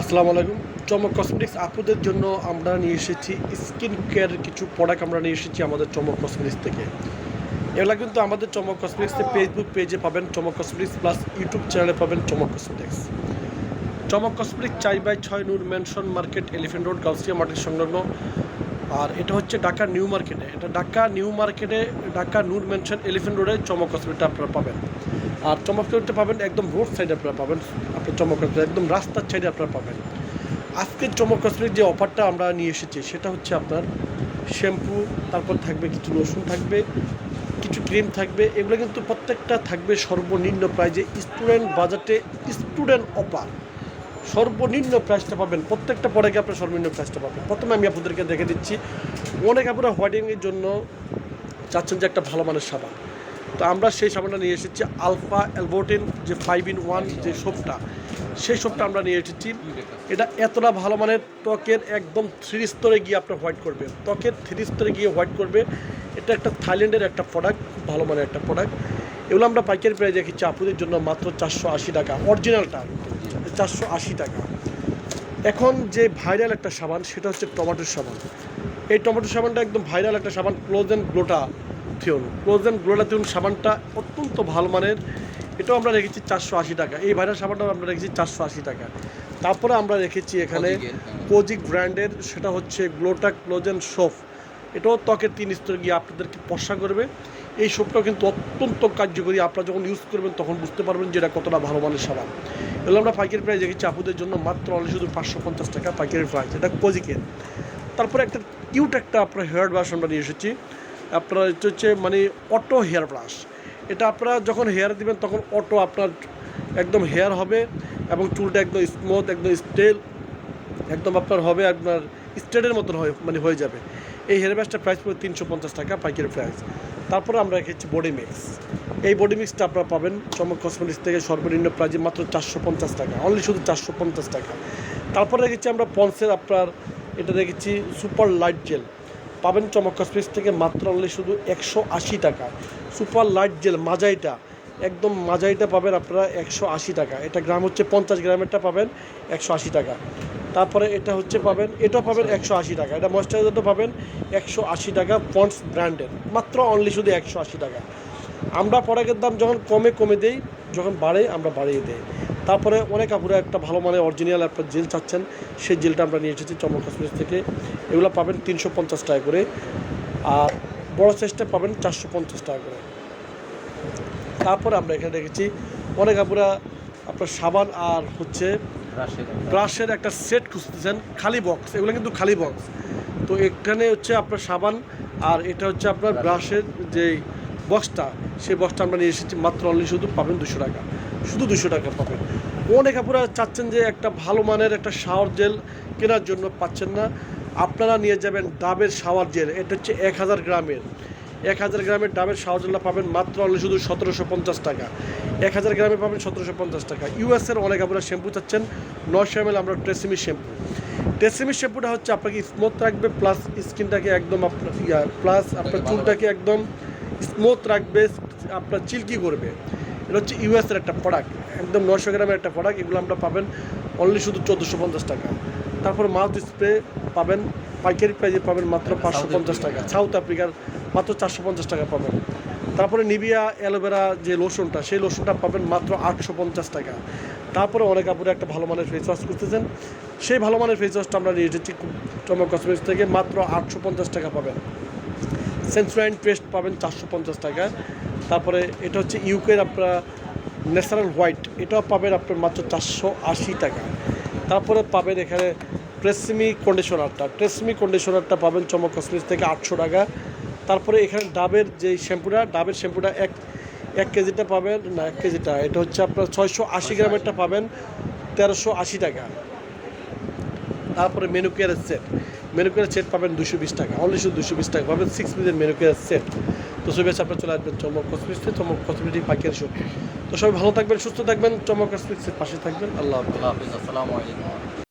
আসসালামু আলাইকুম। চমক কসমেটিক্স আপুদের জন্য আমরা নিয়ে এসেছি স্কিন কেয়ার কিছু প্রোডাক্ট আমরা নিয়ে এসেছি আমাদের চমক কসমেটিক্স থেকে। এগুলো কিন্তু আমাদের চমক কসমেটিক্সের ফেসবুক পেজে পাবেন, চমক কসমেটিক্স প্লাস ইউটিউব চ্যানেলে পাবেন চমক কসমেটিক্স চমক কসমেটিক্স চাই বাই ছয় Noor mansion market, elephant road, Gausia market সংলগ্ন। আর এটা হচ্ছে ঢাকা নিউ মার্কেটে। এটা ঢাকা নিউ মার্কেটে, ঢাকা নূর ম্যানশন এলিফেন্ট রোডে চমক কসমেটিকটা আপনারা পাবেন। আর কসমেটিকটা পাবেন একদম রোড সাইডে আপনারা পাবেন। আপনার চমক একদম রাস্তার সাইডে আপনারা পাবেন। আজকের কসমেটিক যে অফারটা আমরা নিয়ে এসেছি, সেটা হচ্ছে আপনার শ্যাম্পু তারপর থাকবে কিছু লোশন থাকবে, কিছু ক্রিম থাকবে, এগুলো কিন্তু প্রত্যেকটা থাকবে সর্বনিম্ন প্রাইজে স্টুডেন্ট বাজেটে স্টুডেন্ট অফার সর্বনিম্ন প্রাইসটা পাবেন, প্রত্যেকটা প্রোডাক্টে আপনার সর্বনিম্ন প্রাইসটা পাবেন। প্রথমে আমি আপনাদেরকে দেখে দিচ্ছি, অনেক আপনারা হোয়াইটিংয়ের জন্য চাচ্ছেন যে একটা ভালো মানের সাবান। তো আমরা সেই সাবানটা নিয়ে এসেছি, আলফা অ্যালবোটিন যে ফাইভ ইন ওয়ান যে সোপটা, সেই সোপটা আমরা নিয়ে এসেছি। এটা এতটা ভালো মানের, ত্বকের একদম থ্রি স্তরে গিয়ে আপনার হোয়াইট করবে। ত্বকের থ্রি স্তরে গিয়ে হোয়াইট করবে। এটা একটা থাইল্যান্ডের একটা প্রোডাক্ট খুব ভালো মানের একটা প্রোডাক্ট এগুলো আমরা পাইকারি প্রায় রেখেছি আপুদের জন্য মাত্র চারশো আশি টাকা। অরিজিনালটা চারশো আশি টাকা। এখন যে ভাইরাল একটা সাবান, সেটা হচ্ছে টমেটোর সাবান। এই টমেটো সাবানটা একদম ভাইরাল একটা সাবান ক্লোজেন গ্লোটা থিওন ক্লোজেন গ্লোটা থিওন সাবানটা অত্যন্ত ভালো মানের। এটাও আমরা রেখেছি চারশো আশি টাকা। এই ভাইরাল সাবানটাও আমরা রেখেছি চারশো আশি টাকা। তারপরে আমরা রেখেছি এখানে কোজিক ব্র্যান্ডের সেটা হচ্ছে গ্লোটা ক্লোজেন সোপ এটাও ত্বকের তিন স্তর গিয়ে আপনাদেরকে পশা করবে। এই সোপটাও কিন্তু অত্যন্ত কার্যকরী। আপনারা যখন ইউজ করবেন তখন বুঝতে পারবেন যে এটা কতটা ভালো মানের সাবান। এগুলো আমরা পাইকারি প্রাইস রেখেছি আপুদের জন্য মাত্র অনলি শুধু পাঁচশো পঞ্চাশ টাকা পাইকারি প্রাইস এটা কোজিকের তারপরে একটা কিউট একটা আপনার হেয়ার ব্রাশ আমরা নিয়ে এসেছি। আপনার এটা হচ্ছে মানে অটো হেয়ার ব্রাশ এটা আপনারা যখন হেয়ার দিবেন, তখন অটো আপনার একদম হেয়ার হবে এবং চুলটা একদম স্মুথ একদম স্টেল একদম আপনার হবে আপনার স্টেটের মতন হয়ে মানে হয়ে যাবে। এই হেয়ার ব্রাশটার প্রাইস পড়বে তিনশো পঞ্চাশ টাকা পাইকারি প্রাইস তারপরে আমরা রেখেছি বডি মিক্স এই বডি মিক্সটা আপনারা পাবেন চমক কসমেটিক্স থেকে সর্বনিম্ন প্রাইজে মাত্র চারশো পঞ্চাশ টাকা। অনলি শুধু চারশো পঞ্চাশ টাকা। তারপরে রেখেছি আমরা পন্সের আপনার, এটা রেখেছি সুপার লাইট জেল পাবেন চমক কসমেটিক্স থেকে মাত্র অনলি শুধু একশো আশি টাকা। সুপার লাইট জেল মাজাইটা একদম মাজাইটা পাবেন আপনারা একশো আশি টাকা। এটা গ্রাম হচ্ছে পঞ্চাশ গ্রামেরটা পাবেন একশো আশি টাকা। তারপরে এটা হচ্ছে পাবেন এটাও পাবেন একশো আশি টাকা। এটা ময়শ্চারাইজারটা পাবেন একশো আশি টাকা পন্ডস ব্র্যান্ডের। মাত্র অনলি শুধু একশো আশি টাকা। আমরা প্রোডাক্টের দাম যখন কমে কমে দেই যখন বাড়ে আমরা বাড়িয়ে দেই। তারপরে অনেক আপুরা একটা ভালো মানের অরিজিনাল একটা জেল চাচ্ছেন সেই জেলটা আমরা নিয়ে এসেছি চমক হসপিটাল থেকে। এগুলো পাবেন তিনশো পঞ্চাশ টাকা করে আর বড় সাইজটা পাবেন চারশো পঞ্চাশ টাকা করে। তারপরে আমরা এখানে রেখেছি অনেক আপুরা আপনার সাবান আর হচ্ছে ব্রাশের একটা সেট খুঁজতেছেন খালি বক্স এগুলো কিন্তু খালি বক্স তো এখানে হচ্ছে আপনার সাবান আর এটা হচ্ছে আপনার ব্রাশের যে বক্সটা সেই বক্সটা আমরা নিয়ে এসেছি মাত্র অনলি শুধু পাবেন দুশো টাকা। শুধু দুশো টাকা পাবেন অনেক আপনারা চাচ্ছেন যে একটা ভালো মানের একটা শাওয়ার জেল কেনার জন্য পাচ্ছেন না। আপনারা নিয়ে যাবেন ডাবের শাওয়ার জেল। এটা হচ্ছে এক হাজার গ্রামের। এক হাজার গ্রামের ডাবের শাওয়ার জেলটা পাবেন মাত্র অনলি শুধু সতেরোশো পঞ্চাশ টাকা। এক হাজার গ্রামে পাবেন সতেরোশো পঞ্চাশ টাকা। ইউএসের অনেক আপনারা শ্যাম্পু চাচ্ছেন। নশো এম আমরা ট্রেসিমি শ্যাম্পু। ট্রেসিমি শ্যাম্পুটা হচ্ছে আপনাকে স্মুথ রাখবে, প্লাস স্কিনটাকে একদম আপনার প্লাস আপনার চুলটাকে একদম স্মুথ রাখবে, আপনার চিল্কি করবে। এটা হচ্ছে ইউএসের একটা প্রোডাক্ট একদম নশো গ্রামের একটা প্রোডাক্ট এগুলো আমরা পাবেন অনলি শুধু চোদ্দোশো পঞ্চাশ টাকা। তারপর মাউথ স্প্রে পাবেন পাইকারি প্রাইজে পাবেন মাত্র পাঁচশো পঞ্চাশ টাকা। সাউথ আফ্রিকার মাত্র চারশো পঞ্চাশ টাকা পাবেন। তারপরে নিবিয়া অ্যালোভেরা যে লোশনটা সেই লোশনটা পাবেন মাত্র আটশো পঞ্চাশ টাকা। তারপরে অনেক আপুরে একটা ভালো মানের ফেস ওয়াশ করতেছেন সেই ভালো মানের ফেস ওয়াশটা আমরা নিয়ে এসেছি চমক কসমেটিক্স থেকে মাত্র আটশো পঞ্চাশ টাকা পাবেন। সেন্সুরাইন পেস্ট পাবেন চারশো পঞ্চাশ টাকায় তারপরে এটা হচ্ছে ইউকের আপনার ন্যাচারাল হোয়াইট, এটাও পাবেন আপনার মাত্র চারশো আশি টাকা। তারপরে পাবেন এখানে ট্রেসমি কন্ডিশনারটা। ট্রেসমি কন্ডিশনারটা পাবেন চমক কসমেটিক্স থেকে আটশো টাকা। তারপরে এখানে ডাবের যে শ্যাম্পুটা, ডাবের শ্যাম্পুটা এক এক কেজিটা পাবেন, না, এক কেজিটা, এটা হচ্ছে আপনার ছয়শো আশি গ্রামেরটা পাবেন, তেরোশো আশি টাকা। তারপরে মেনু কেয়ারের সেট। মেনু কেয়ারের সেট পাবেন দুশো বিশ টাকা, অনলি শুধু দুশো বিশ টাকা, পাবেন সিক্স পিসের মেনু কেয়ারের সেট। তো সবাই আপনার চলে আসবেন চমক কসমিক্সে, চমক কসমেটিক পাখির শো। তো সবাই ভালো থাকবেন, সুস্থ থাকবেন, চমক কসমিক্সের পাশে থাকবেন। আল্লাহ হাফিজ, আসসালামু আলাইকুম।